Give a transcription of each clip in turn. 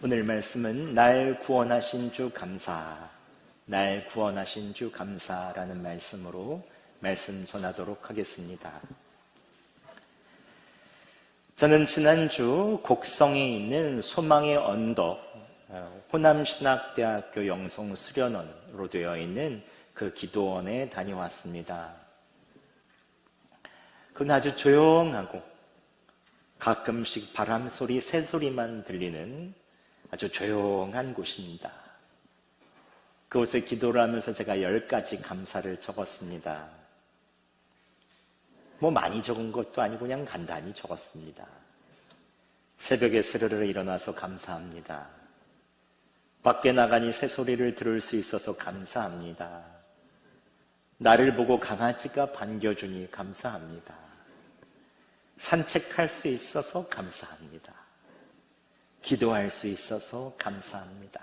오늘 말씀은 날 구원하신 주 감사, 날 구원하신 주 감사라는 말씀으로 말씀 전하도록 하겠습니다. 저는 지난주 곡성에 있는 소망의 언덕, 어, 호남신학대학교 영성 수련원으로 되어 있는 그 기도원에 다녀왔습니다. 그건 아주 조용하고 가끔씩 바람 소리, 새 소리만 들리는 아주 조용한 곳입니다. 그곳에 기도를 하면서 제가 열 가지 감사를 적었습니다. 뭐 많이 적은 것도 아니고 그냥 간단히 적었습니다. 새벽에 스르르 일어나서 감사합니다. 밖에 나가니 새소리를 들을 수 있어서 감사합니다. 나를 보고 강아지가 반겨주니 감사합니다. 산책할 수 있어서 감사합니다. 기도할 수 있어서 감사합니다.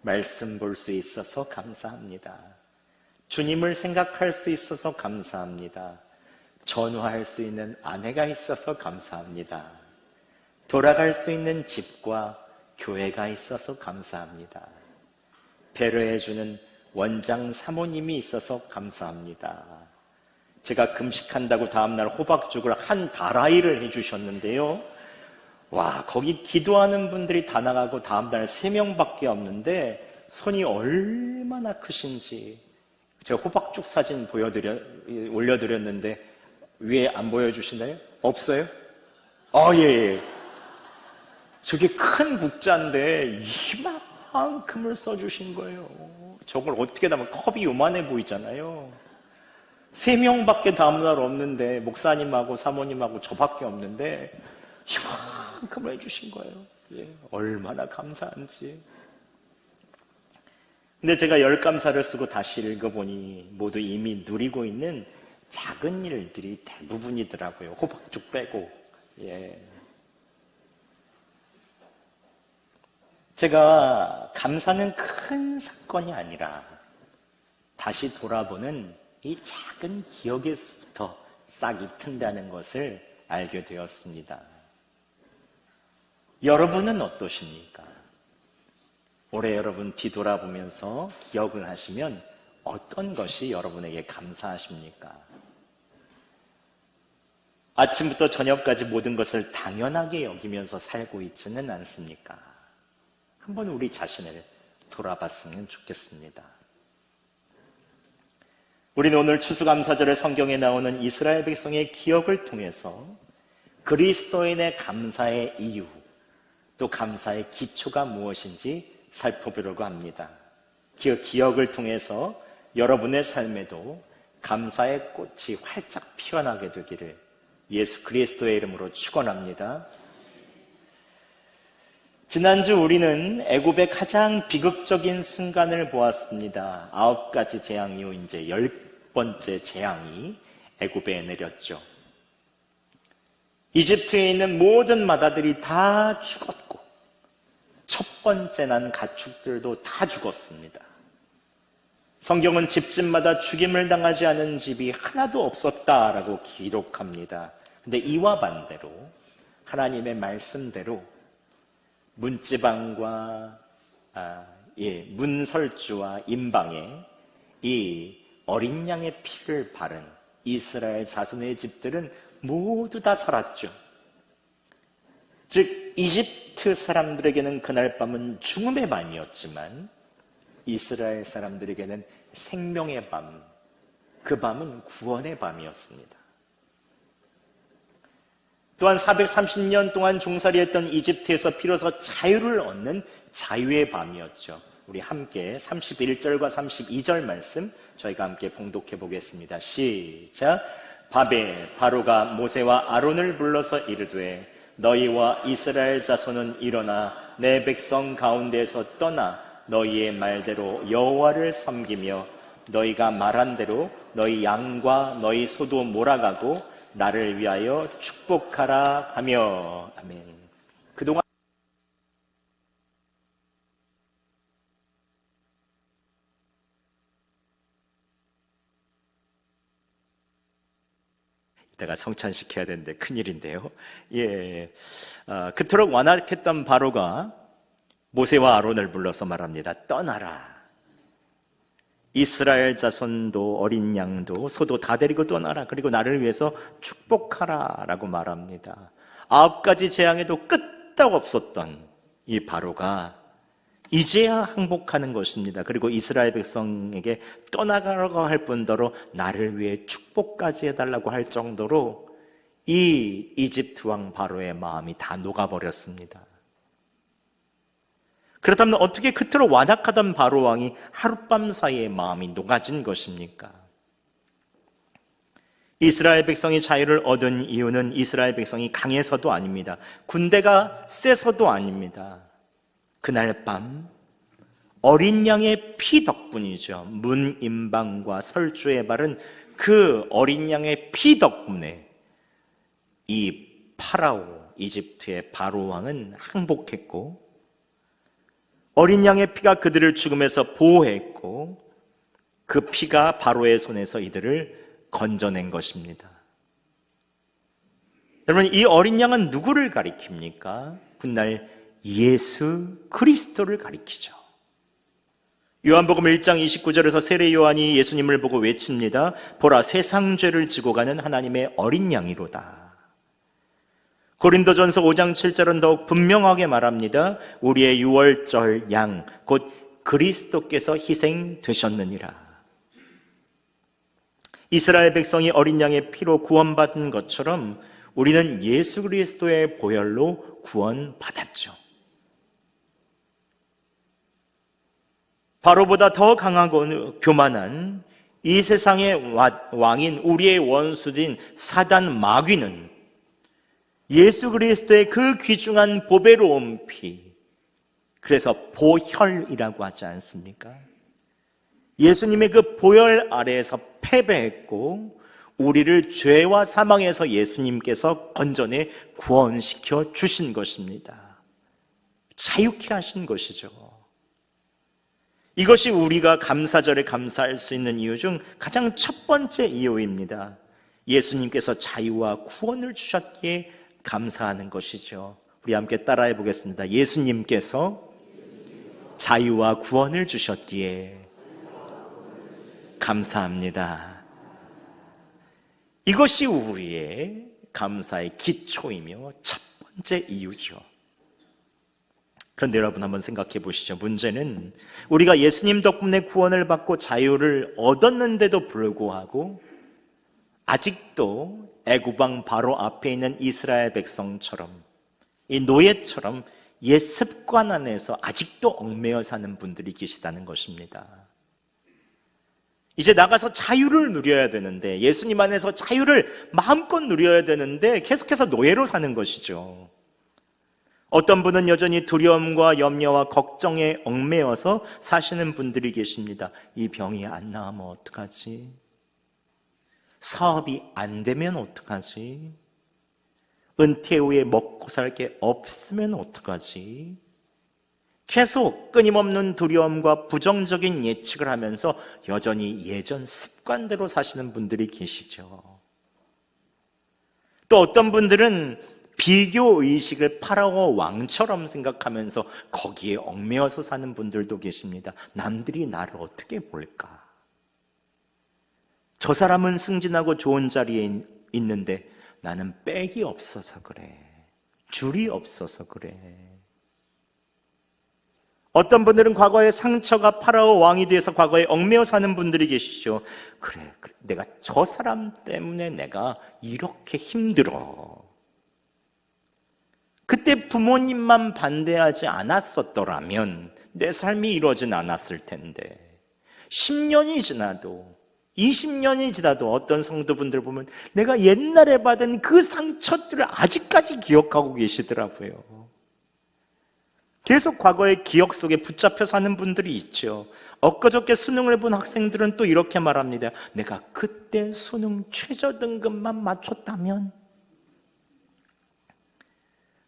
말씀 볼 수 있어서 감사합니다. 주님을 생각할 수 있어서 감사합니다. 전화할 수 있는 아내가 있어서 감사합니다. 돌아갈 수 있는 집과 교회가 있어서 감사합니다. 배려해주는 원장 사모님이 있어서 감사합니다. 제가 금식한다고 다음날 호박죽을 한 다라이를 해주셨는데요. 와, 거기 기도하는 분들이 다 나가고 다음날 세 명밖에 없는데 손이 얼마나 크신지. 제가 호박죽 사진 보여드려, 올려드렸는데 위에 안 보여주시나요? 없어요? 아, 예, 예. 저게 큰 국자인데 이만큼을 써주신 거예요. 저걸 어떻게 담으면 컵이 요만해 보이잖아요. 세 명밖에 다음날 없는데 목사님하고 사모님하고 저밖에 없는데 이만큼을 해주신 거예요. 예, 얼마나 감사한지. 근데 제가 열 감사를 쓰고 다시 읽어보니 모두 이미 누리고 있는 작은 일들이 대부분이더라고요. 호박죽 빼고. 예. 제가 감사는 큰 사건이 아니라 다시 돌아보는 이 작은 기억에서부터 싹이 튼다는 것을 알게 되었습니다. 여러분은 어떠십니까? 올해 여러분 뒤돌아보면서 기억을 하시면 어떤 것이 여러분에게 감사하십니까? 아침부터 저녁까지 모든 것을 당연하게 여기면서 살고 있지는 않습니까? 한번 우리 자신을 돌아봤으면 좋겠습니다. 우리는 오늘 추수감사절의 성경에 나오는 이스라엘 백성의 기억을 통해서 그리스도인의 감사의 이유, 또 감사의 기초가 무엇인지 살펴보려고 합니다. 그 기억을 통해서 여러분의 삶에도 감사의 꽃이 활짝 피어나게 되기를 예수 그리스도의 이름으로 축원합니다. 지난주 우리는 애굽의 가장 비극적인 순간을 보았습니다. 아홉 가지 재앙 이후 이제 열 번째 재앙이 애굽에 내렸죠. 이집트에 있는 모든 마다들이 다 죽었고 첫 번째 난 가축들도 다 죽었습니다. 성경은 집집마다 죽임을 당하지 않은 집이 하나도 없었다라고 기록합니다. 근데 이와 반대로 하나님의 말씀대로 문지방과 아, 예, 문설주와 임방에 이 어린 양의 피를 바른 이스라엘 자손의 집들은 모두 다 살았죠. 즉 이집트 사람들에게는 그날 밤은 죽음의 밤이었지만 이스라엘 사람들에게는 생명의 밤, 그 밤은 구원의 밤이었습니다. 또한 430년 동안 종살이했던 이집트에서 비로소 자유를 얻는 자유의 밤이었죠. 우리 함께 31절과 32절 말씀 저희가 함께 봉독해 보겠습니다. 시작. 바벨 바로가 모세와 아론을 불러서 이르되 너희와 이스라엘 자손은 일어나 내 백성 가운데서 떠나 너희의 말대로 여호와를 섬기며 너희가 말한 대로 너희 양과 너희 소도 몰아가고 나를 위하여 축복하라 하며 아멘. 그동안 이따가 성찬시켜야 되는데 큰일인데요. 예. 아, 그토록 완악했던 바로가 모세와 아론을 불러서 말합니다. 떠나라. 이스라엘 자손도 어린 양도 소도 다 데리고 떠나라. 그리고 나를 위해서 축복하라 라고 말합니다. 아홉 가지 재앙에도 끄떡 없었던 이 바로가 이제야 항복하는 것입니다. 그리고 이스라엘 백성에게 떠나가라고 할 뿐더러 나를 위해 축복까지 해달라고 할 정도로 이 이집트 왕 바로의 마음이 다 녹아버렸습니다. 그렇다면 어떻게 그토록 완악하던 바로 왕이 하룻밤 사이에 마음이 녹아진 것입니까? 이스라엘 백성이 자유를 얻은 이유는 이스라엘 백성이 강해서도 아닙니다. 군대가 세서도 아닙니다. 그날 밤 어린 양의 피 덕분이죠. 문임방과 설주의 발은 그 어린 양의 피 덕분에 이 파라오 이집트의 바로 왕은 항복했고 어린 양의 피가 그들을 죽음에서 보호했고 그 피가 바로의 손에서 이들을 건져낸 것입니다. 여러분 이 어린 양은 누구를 가리킵니까? 훗날 예수 그리스도를 가리키죠. 요한복음 1장 29절에서 세례 요한이 예수님을 보고 외칩니다. 보라 세상 죄를 지고 가는 하나님의 어린 양이로다. 고린도전서 5장 7절은 더욱 분명하게 말합니다. 우리의 유월절 양, 곧 그리스도께서 희생되셨느니라. 이스라엘 백성이 어린 양의 피로 구원받은 것처럼 우리는 예수 그리스도의 보혈로 구원받았죠. 바로보다 더 강하고 교만한 이 세상의 왕인 우리의 원수인 사단 마귀는 예수 그리스도의 그 귀중한 보배로운 피, 그래서 보혈이라고 하지 않습니까? 예수님의 그 보혈 아래에서 패배했고, 우리를 죄와 사망에서 예수님께서 건전에 구원시켜 주신 것입니다. 자유케 하신 것이죠. 이것이 우리가 감사절에 감사할 수 있는 이유 중 가장 첫 번째 이유입니다. 예수님께서 자유와 구원을 주셨기에 감사하는 것이죠. 우리 함께 따라해 보겠습니다. 예수님께서 자유와 구원을 주셨기에 감사합니다. 이것이 우리의 감사의 기초이며 첫 번째 이유죠. 그런데 여러분 한번 생각해 보시죠. 문제는 우리가 예수님 덕분에 구원을 받고 자유를 얻었는데도 불구하고 아직도 애구방 바로 앞에 있는 이스라엘 백성처럼 이 노예처럼 옛 습관 안에서 아직도 얽매여 사는 분들이 계시다는 것입니다. 이제 나가서 자유를 누려야 되는데 예수님 안에서 자유를 마음껏 누려야 되는데 계속해서 노예로 사는 것이죠. 어떤 분은 여전히 두려움과 염려와 걱정에 얽매여서 사시는 분들이 계십니다. 이 병이 안 나으면 어떡하지? 사업이 안 되면 어떡하지? 은퇴 후에 먹고 살 게 없으면 어떡하지? 계속 끊임없는 두려움과 부정적인 예측을 하면서 여전히 예전 습관대로 사시는 분들이 계시죠. 또 어떤 분들은 비교 의식을 파라오 왕처럼 생각하면서 거기에 얽매여서 사는 분들도 계십니다. 남들이 나를 어떻게 볼까? 저 사람은 승진하고 좋은 자리에 있는데 나는 백이 없어서 그래. 줄이 없어서 그래. 어떤 분들은 과거의 상처가 파라오 왕이 돼서 과거에 얽매여 사는 분들이 계시죠. 그래, 그래, 내가 저 사람 때문에 내가 이렇게 힘들어. 그때 부모님만 반대하지 않았었더라면 내 삶이 이루어진 않았을 텐데. 10년이 지나도 20년이 지나도 어떤 성도분들 보면 내가 옛날에 받은 그 상처들을 아직까지 기억하고 계시더라고요. 계속 과거의 기억 속에 붙잡혀 사는 분들이 있죠. 엊그저께 수능을 본 학생들은 또 이렇게 말합니다. 내가 그때 수능 최저 등급만 맞췄다면.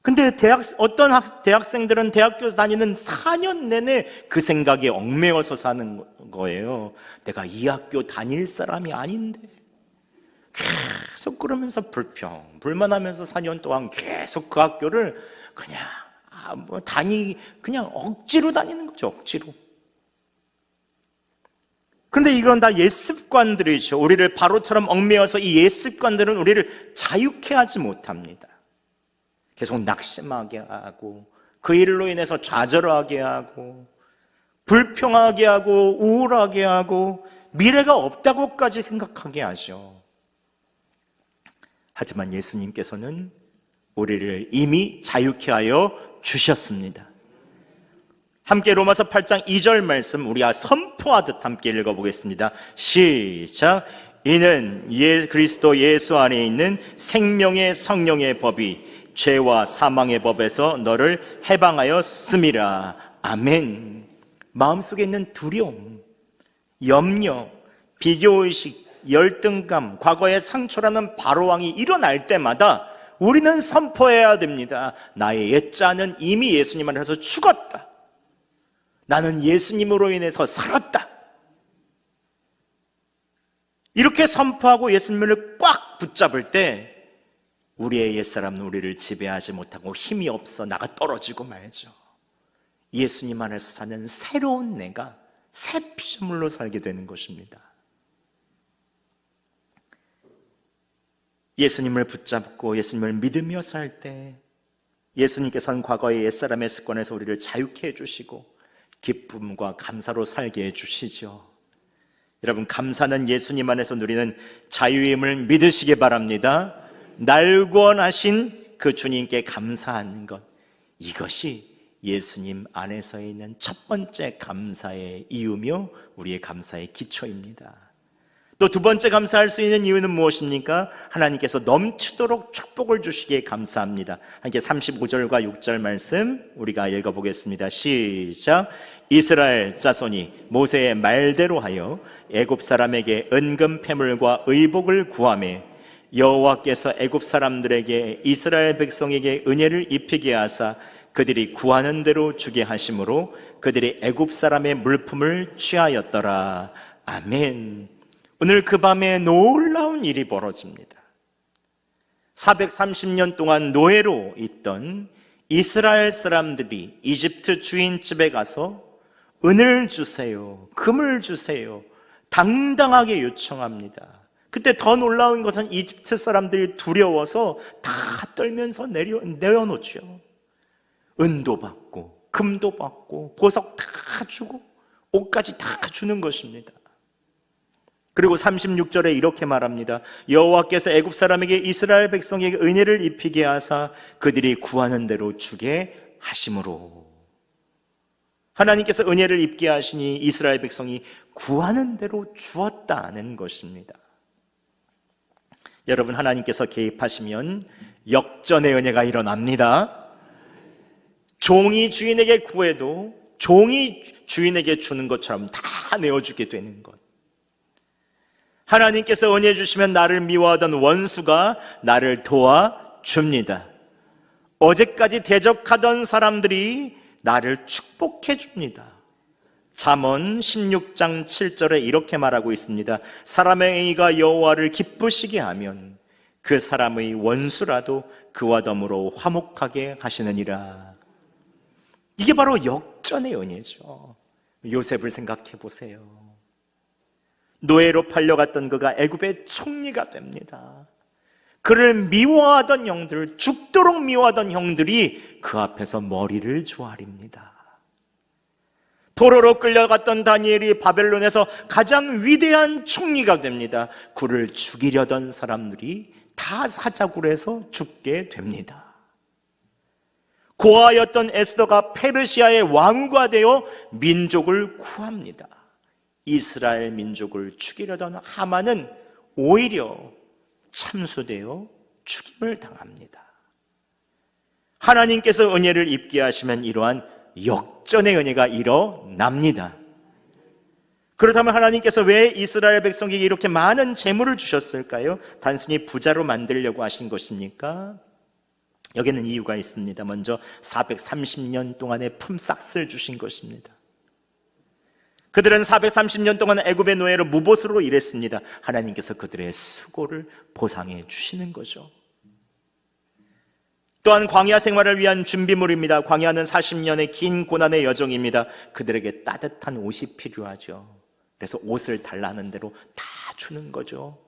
근데 대학, 어떤 학, 대학생들은 대학교 다니는 4년 내내 그 생각에 얽매여서 사는 거예요. 내가 이 학교 다닐 사람이 아닌데. 계속 그러면서 불평, 불만하면서 4년 동안 계속 그 학교를 그냥 다, 뭐, 다니, 그냥 억지로 다니는 거죠, 억지로. 그런데 이건 다 옛습관들이죠. 우리를 바로처럼 얽매여서 이 옛습관들은 우리를 자유케 하지 못합니다. 계속 낙심하게 하고, 그 일로 인해서 좌절하게 하고, 불평하게 하고, 우울하게 하고, 미래가 없다고까지 생각하게 하죠. 하지만 예수님께서는 우리를 이미 자유케 하여 주셨습니다. 함께 로마서 8장 2절 말씀 우리가 선포하듯 함께 읽어보겠습니다. 시작. 이는 예 그리스도 예수 안에 있는 생명의 성령의 법이 죄와 사망의 법에서 너를 해방하였음이라. 아멘. 마음속에 있는 두려움, 염려, 비교의식, 열등감, 과거의 상처라는 바로왕이 일어날 때마다 우리는 선포해야 됩니다. 나의 옛자는 이미 예수님 안에서 죽었다. 나는 예수님으로 인해서 살았다. 이렇게 선포하고 예수님을 꽉 붙잡을 때 우리의 옛사람은 우리를 지배하지 못하고 힘이 없어 나가 떨어지고 말죠. 예수님 안에서 사는 새로운 내가 새 피조물로 살게 되는 것입니다. 예수님을 붙잡고 예수님을 믿으며 살 때 예수님께서는 과거의 옛사람의 습관에서 우리를 자유케 해주시고 기쁨과 감사로 살게 해주시죠. 여러분, 감사는 예수님 안에서 누리는 자유임을 믿으시기 바랍니다. 날 구원하신 그 주님께 감사하는 것. 이것이 예수님 안에서 있는 첫 번째 감사의 이유며 우리의 감사의 기초입니다. 또 두 번째 감사할 수 있는 이유는 무엇입니까? 하나님께서 넘치도록 축복을 주시기에 감사합니다. 함께 35절과 6절 말씀 우리가 읽어보겠습니다. 시작. 이스라엘 자손이 모세의 말대로 하여 애굽 사람에게 은금 패물과 의복을 구하매 여호와께서 애굽 사람들에게 이스라엘 백성에게 은혜를 입히게 하사 그들이 구하는 대로 주게 하심으로 그들이 애굽 사람의 물품을 취하였더라. 아멘. 오늘 그 밤에 놀라운 일이 벌어집니다. 430년 동안 노예로 있던 이스라엘 사람들이 이집트 주인 집에 가서 은을 주세요. 금을 주세요. 당당하게 요청합니다. 그때 더 놀라운 것은 이집트 사람들이 두려워서 다 떨면서 내려, 내려놓죠. 은도 받고, 금도 받고, 보석 다 주고, 옷까지 다 주는 것입니다. 그리고 36절에 이렇게 말합니다. 여호와께서 애굽 사람에게 이스라엘 백성에게 은혜를 입히게 하사 그들이 구하는 대로 주게 하심으로 하나님께서 은혜를 입게 하시니 이스라엘 백성이 구하는 대로 주었다는 것입니다. 여러분 하나님께서 개입하시면 역전의 은혜가 일어납니다. 종이 주인에게 구해도 종이 주인에게 주는 것처럼 다 내어주게 되는 것. 하나님께서 은혜 주시면 나를 미워하던 원수가 나를 도와줍니다. 어제까지 대적하던 사람들이 나를 축복해 줍니다. 잠언 16장 7절에 이렇게 말하고 있습니다. 사람의 의가 여호와를 기쁘시게 하면 그 사람의 원수라도 그와 더불어 화목하게 하시느니라. 이게 바로 역전의 은혜죠. 요셉을 생각해 보세요. 노예로 팔려갔던 그가 애굽의 총리가 됩니다. 그를 미워하던 형들, 죽도록 미워하던 형들이 그 앞에서 머리를 조아립니다. 포로로 끌려갔던 다니엘이 바벨론에서 가장 위대한 총리가 됩니다. 그를 죽이려던 사람들이 다 사자굴 에서 죽게 됩니다. 고아였던 에스더가 페르시아의 왕과 되어 민족을 구합니다. 이스라엘 민족을 죽이려던 하만은 오히려 참수되어 죽임을 당합니다. 하나님께서 은혜를 입게 하시면 이러한 역전의 은혜가 일어납니다. 그렇다면 하나님께서 왜 이스라엘 백성에게 이렇게 많은 재물을 주셨을까요? 단순히 부자로 만들려고 하신 것입니까? 여기는 이유가 있습니다. 먼저 430년 동안의 품삯을 주신 것입니다. 그들은 430년 동안 애굽의 노예로 무보수로 일했습니다. 하나님께서 그들의 수고를 보상해 주시는 거죠. 또 또한 광야 생활을 위한 준비물입니다. 광야는 40년의 긴 고난의 여정입니다. 그들에게 따뜻한 옷이 필요하죠. 그래서 옷을 달라는 대로 다 주는 거죠.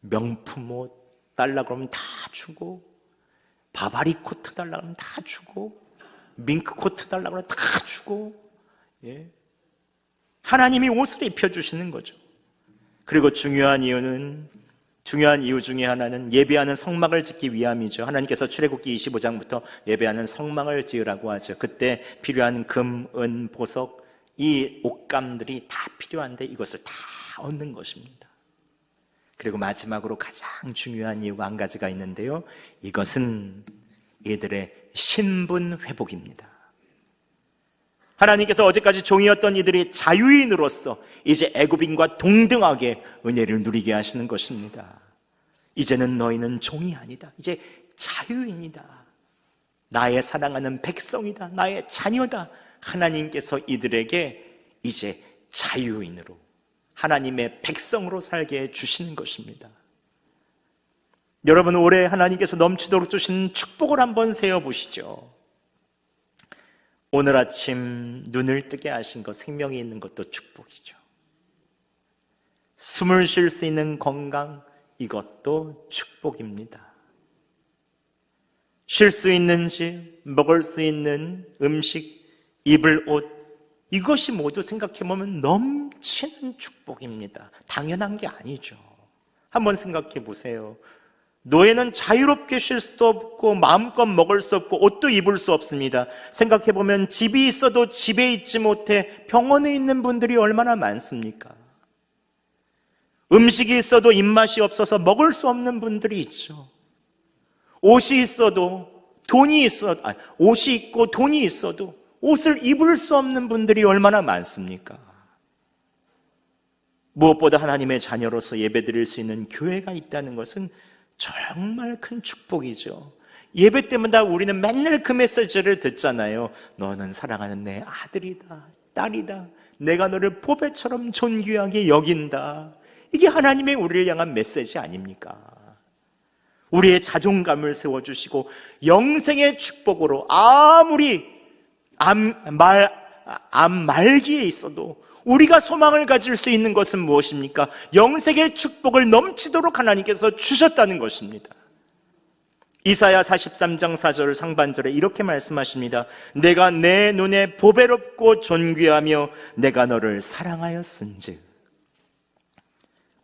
명품 옷 달라 그러면 다 주고 바바리 코트 달라 그러면 다 주고 밍크 코트 달라 그러면 다 주고 예. 하나님이 옷을 입혀 주시는 거죠. 그리고 중요한 이유는 중요한 이유 중에 하나는 예배하는 성막을 짓기 위함이죠. 하나님께서 출애굽기 25장부터 예배하는 성막을 지으라고 하죠. 그때 필요한 금, 은, 보석, 이 옷감들이 다 필요한데 이것을 다 얻는 것입니다. 그리고 마지막으로 가장 중요한 이유가 한 가지가 있는데요. 이것은 이들의 신분 회복입니다. 하나님께서 어제까지 종이었던 이들이 자유인으로서 이제 애굽인과 동등하게 은혜를 누리게 하시는 것입니다. 이제는 너희는 종이 아니다. 이제 자유인이다. 나의 사랑하는 백성이다. 나의 자녀다. 하나님께서 이들에게 이제 자유인으로 하나님의 백성으로 살게 해 주시는 것입니다. 여러분 올해 하나님께서 넘치도록 주신 축복을 한번 세어 보시죠. 오늘 아침 눈을 뜨게 하신 것, 생명이 있는 것도 축복이죠. 숨을 쉴 수 있는 건강, 이것도 축복입니다. 쉴 수 있는 집, 먹을 수 있는 음식, 입을 옷, 이것이 모두 생각해보면 넘치는 축복입니다. 당연한 게 아니죠. 한번 생각해 보세요. 노예는 자유롭게 쉴 수도 없고 마음껏 먹을 수 없고 옷도 입을 수 없습니다. 생각해 보면 집이 있어도 집에 있지 못해 병원에 있는 분들이 얼마나 많습니까? 음식이 있어도 입맛이 없어서 먹을 수 없는 분들이 있죠. 옷이 있어도 돈이 있어도 아니, 옷이 있고 돈이 있어도 옷을 입을 수 없는 분들이 얼마나 많습니까? 무엇보다 하나님의 자녀로서 예배드릴 수 있는 교회가 있다는 것은 정말 큰 축복이죠. 예배 때마다 우리는 맨날 그 메시지를 듣잖아요. 너는 사랑하는 내 아들이다, 딸이다. 내가 너를 보배처럼 존귀하게 여긴다. 이게 하나님의 우리를 향한 메시지 아닙니까? 우리의 자존감을 세워주시고 영생의 축복으로 아무리 암, 말, 암 말기에 있어도 우리가 소망을 가질 수 있는 것은 무엇입니까? 영생의 축복을 넘치도록 하나님께서 주셨다는 것입니다. 이사야 43장 4절 상반절에 이렇게 말씀하십니다. 내가 내 눈에 보배롭고 존귀하며 내가 너를 사랑하였은즉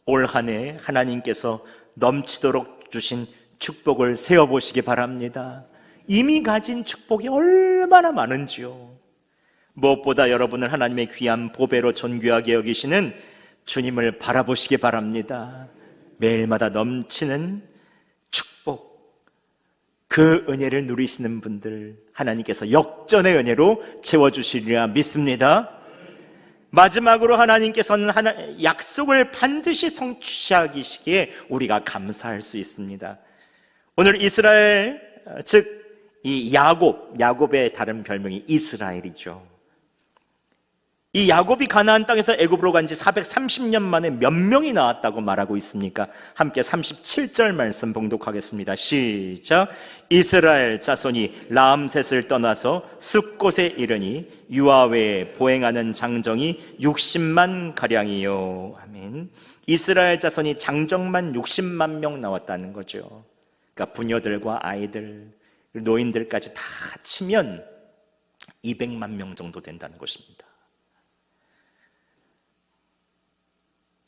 올 한 해 하나님께서 넘치도록 주신 축복을 세어보시기 바랍니다. 이미 가진 축복이 얼마나 많은지요. 무엇보다 여러분을 하나님의 귀한 보배로 존귀하게 여기시는 주님을 바라보시기 바랍니다. 매일마다 넘치는 축복, 그 은혜를 누리시는 분들 하나님께서 역전의 은혜로 채워주시리라 믿습니다. 마지막으로 하나님께서는 하나, 약속을 반드시 성취하기시기에 우리가 감사할 수 있습니다. 오늘 이스라엘 즉 이 야곱, 야곱의 다른 별명이 이스라엘이죠. 이 야곱이 가나안 땅에서 애굽으로 간 지 430년 만에 몇 명이 나왔다고 말하고 있습니까? 함께 37절 말씀 봉독하겠습니다. 시작. 이스라엘 자손이 라암셋을 떠나서 숲곳에 이르니 유아외에 보행하는 장정이 60만 가량이요. 아멘. 이스라엘 자손이 장정만 60만 명 나왔다는 거죠. 그러니까 부녀들과 아이들, 노인들까지 다 치면 200만 명 정도 된다는 것입니다.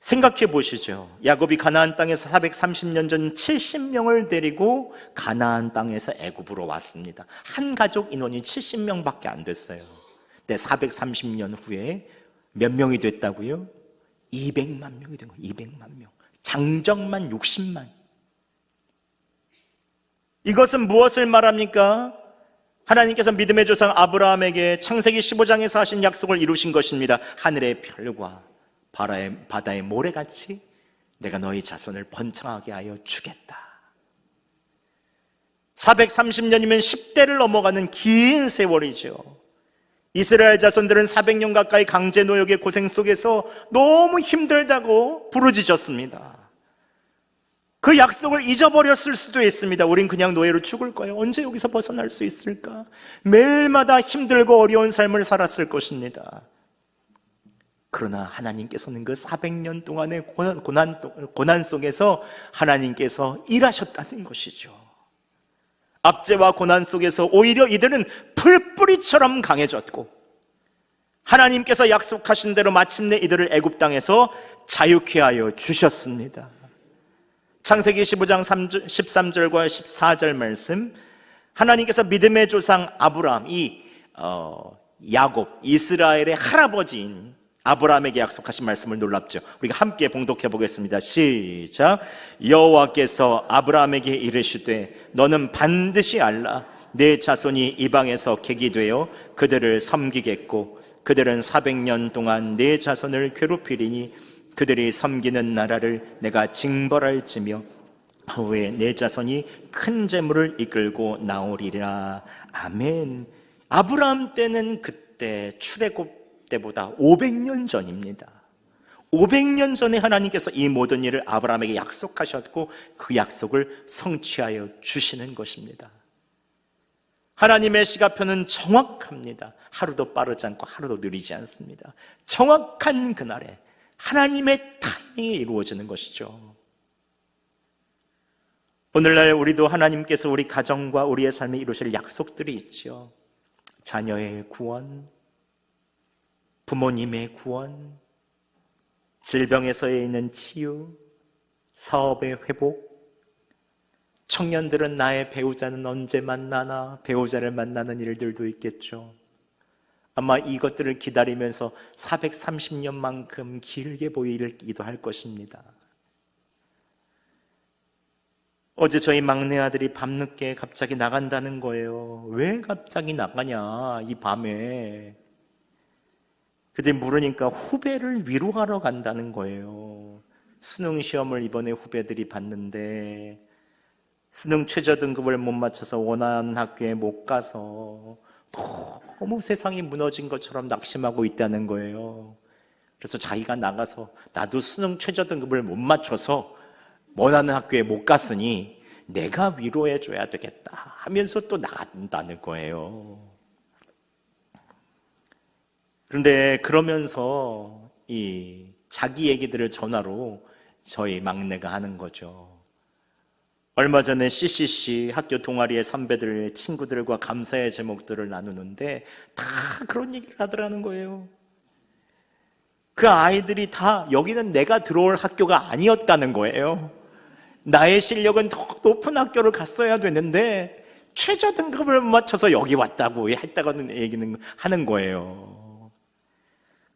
생각해 보시죠. 야곱이 가나안 땅에서 430년 전 70명을 데리고 가나안 땅에서 애굽으로 왔습니다. 한 가족 인원이 70명밖에 안 됐어요. 근데 430년 후에 몇 명이 됐다고요? 200만 명이 된 거예요. 200만 명. 장정만 60만. 이것은 무엇을 말합니까? 하나님께서 믿음의 조상 아브라함에게 창세기 15장에서 하신 약속을 이루신 것입니다. 하늘의 별과 바다의, 바다의 모래같이 내가 너희 자손을 번창하게 하여 주겠다. 430년이면 10대를 넘어가는 긴 세월이죠. 이스라엘 자손들은 400년 가까이 강제 노역의 고생 속에서 너무 힘들다고 부르짖었습니다. 그 약속을 잊어버렸을 수도 있습니다. 우린 그냥 노예로 죽을 거예요. 언제 여기서 벗어날 수 있을까? 매일마다 힘들고 어려운 삶을 살았을 것입니다. 그러나 하나님께서는 그 400년 동안의 고난, 고난, 고난 속에서 하나님께서 일하셨다는 것이죠. 압제와 고난 속에서 오히려 이들은 풀뿌리처럼 강해졌고 하나님께서 약속하신 대로 마침내 이들을 애굽 땅에서 자유케 하여 주셨습니다. 창세기 15장 13절과 14절 말씀 하나님께서 믿음의 조상 아브라함 이 어, 야곱 이스라엘의 할아버지인 아브라함에게 약속하신 말씀을 놀랍죠. 우리가 함께 봉독해 보겠습니다. 시작. 여호와께서 아브라함에게 이르시되 너는 반드시 알라 내 자손이 이방에서 객이 되어 그들을 섬기겠고 그들은 400년 동안 내 자손을 괴롭히리니 그들이 섬기는 나라를 내가 징벌할지며 후에 내 자손이 큰 재물을 이끌고 나오리라. 아멘. 아브라함 때는 그때 출애굽 때보다 500년 전입니다. 500년 전에 하나님께서 이 모든 일을 아브라함에게 약속하셨고 그 약속을 성취하여 주시는 것입니다. 하나님의 시가표는 정확합니다. 하루도 빠르지 않고 하루도 느리지 않습니다. 정확한 그날에 하나님의 타이밍이 이루어지는 것이죠. 오늘날 우리도 하나님께서 우리 가정과 우리의 삶에 이루실 약속들이 있죠. 자녀의 구원, 부모님의 구원, 질병에서의 있는 치유, 사업의 회복, 청년들은 나의 배우자는 언제 만나나 배우자를 만나는 일들도 있겠죠. 아마 이것들을 기다리면서 430년만큼 길게 보이기도 할 것입니다. 어제 저희 막내 아들이 밤늦게 갑자기 나간다는 거예요. 왜 갑자기 나가냐, 이 밤에. 그때 물으니까 후배를 위로하러 간다는 거예요. 수능 시험을 이번에 후배들이 봤는데 수능 최저 등급을 못 맞춰서 원하는 학교에 못 가서 너무 세상이 무너진 것처럼 낙심하고 있다는 거예요. 그래서 자기가 나가서 나도 수능 최저 등급을 못 맞춰서 원하는 학교에 못 갔으니 내가 위로해 줘야 되겠다 하면서 또 나간다는 거예요. 그런데 그러면서 이 자기 얘기들을 전화로 저희 막내가 하는 거죠. 얼마 전에 CCC 학교 동아리의 선배들, 친구들과 감사의 제목들을 나누는데 다 그런 얘기를 하더라는 거예요. 그 아이들이 다 여기는 내가 들어올 학교가 아니었다는 거예요. 나의 실력은 더 높은 학교를 갔어야 되는데 최저 등급을 맞춰서 여기 왔다고 했다고는 얘기는 하는 거예요.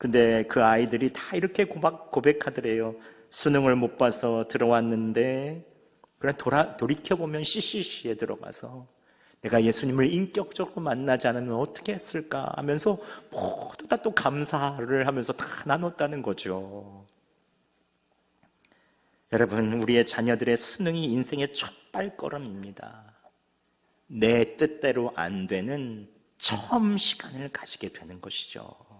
근데 그 아이들이 다 이렇게 고백하더래요. 수능을 못 봐서 들어왔는데 그러나 돌아, 돌이켜보면 CCC에 들어가서 내가 예수님을 인격적으로 만나지 않으면 어떻게 했을까 하면서 모두 다 또 감사를 하면서 다 나눴다는 거죠. 여러분, 우리의 자녀들의 수능이 인생의 첫 발걸음입니다. 내 뜻대로 안 되는 처음 시간을 가지게 되는 것이죠.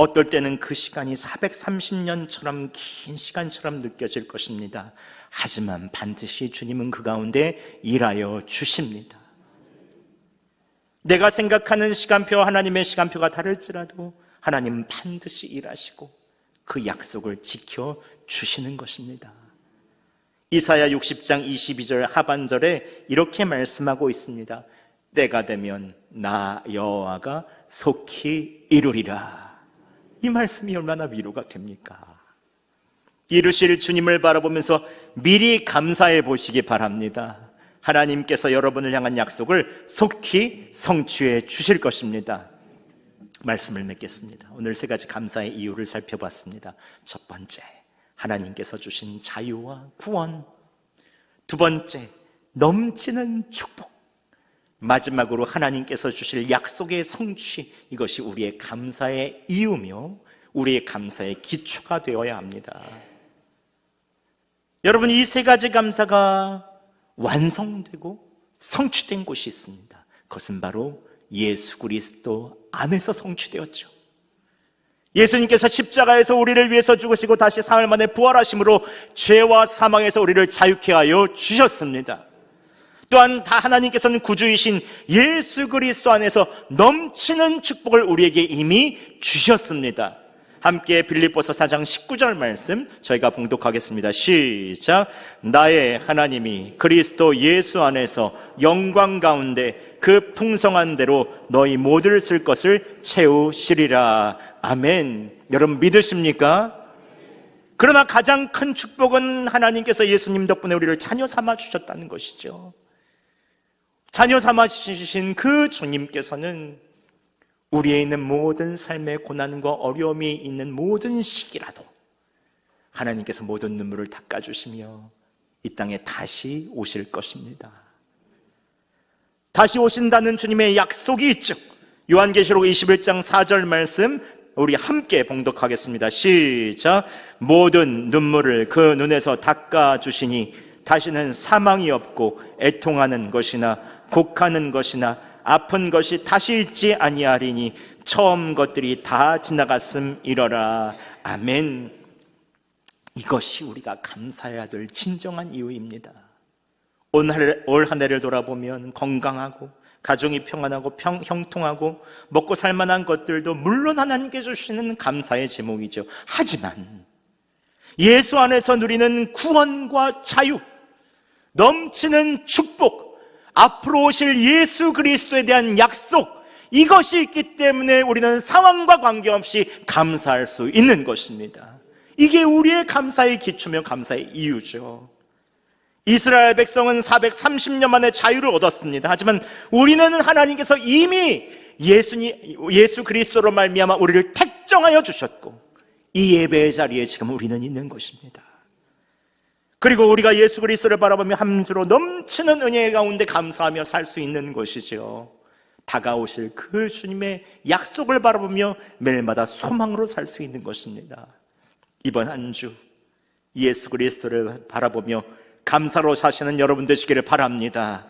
어떨 때는 그 시간이 430년처럼 긴 시간처럼 느껴질 것입니다. 하지만 반드시 주님은 그 가운데 일하여 주십니다. 내가 생각하는 시간표, 하나님의 시간표가 다를지라도 하나님은 반드시 일하시고 그 약속을 지켜 주시는 것입니다. 이사야 60장 22절 하반절에 이렇게 말씀하고 있습니다. 때가 되면 나 여호와가 속히 이루리라. 이 말씀이 얼마나 위로가 됩니까? 이루실 주님을 바라보면서 미리 감사해 보시기 바랍니다. 하나님께서 여러분을 향한 약속을 속히 성취해 주실 것입니다. 말씀을 맺겠습니다. 오늘 세 가지 감사의 이유를 살펴봤습니다. 첫 번째, 하나님께서 주신 자유와 구원. 두 번째, 넘치는 축복. 마지막으로 하나님께서 주실 약속의 성취 이것이 우리의 감사의 이유며 우리의 감사의 기초가 되어야 합니다. 여러분 이 세 가지 감사가 완성되고 성취된 곳이 있습니다. 그것은 바로 예수 그리스도 안에서 성취되었죠. 예수님께서 십자가에서 우리를 위해서 죽으시고 다시 사흘 만에 부활하심으로 죄와 사망에서 우리를 자유케 하여 주셨습니다. 또한 다 하나님께서는 구주이신 예수 그리스도 안에서 넘치는 축복을 우리에게 이미 주셨습니다. 함께 빌립보서 4장 19절 말씀 저희가 봉독하겠습니다. 시작. 나의 하나님이 그리스도 예수 안에서 영광 가운데 그 풍성한 대로 너희 모두를 쓸 것을 채우시리라. 아멘. 여러분 믿으십니까? 그러나 가장 큰 축복은 하나님께서 예수님 덕분에 우리를 자녀 삼아 주셨다는 것이죠. 자녀 삼아 주신 그 주님께서는 우리에 있는 모든 삶의 고난과 어려움이 있는 모든 시기라도 하나님께서 모든 눈물을 닦아주시며 이 땅에 다시 오실 것입니다. 다시 오신다는 주님의 약속이 있죠. 요한계시록 21장 4절 말씀 우리 함께 봉독하겠습니다. 시작. 모든 눈물을 그 눈에서 닦아 주시니 다시는 사망이 없고 애통하는 것이나 곡하는 것이나 아픈 것이 다시 있지 아니하리니 처음 것들이 다 지나갔음 이러라. 아멘. 이것이 우리가 감사해야 될 진정한 이유입니다. 올한 해를 돌아보면 건강하고 가정이 평안하고 평, 형통하고 먹고 살 만한 것들도 물론 하나님께 주시는 감사의 제목이죠. 하지만 예수 안에서 누리는 구원과 자유, 넘치는 축복, 앞으로 오실 예수 그리스도에 대한 약속, 이것이 있기 때문에 우리는 상황과 관계없이 감사할 수 있는 것입니다. 이게 우리의 감사의 기초며 감사의 이유죠. 이스라엘 백성은 430년 만에 자유를 얻었습니다. 하지만 우리는 하나님께서 이미 예수니, 예수 그리스도로 말미암아 우리를 택정하여 주셨고 이 예배의 자리에 지금 우리는 있는 것입니다. 그리고 우리가 예수 그리스도를 바라보며 한 주로 넘치는 은혜 가운데 감사하며 살 수 있는 것이죠. 다가오실 그 주님의 약속을 바라보며 매일마다 소망으로 살 수 있는 것입니다. 이번 한 주 예수 그리스도를 바라보며 감사로 사시는 여러분 되시기를 바랍니다.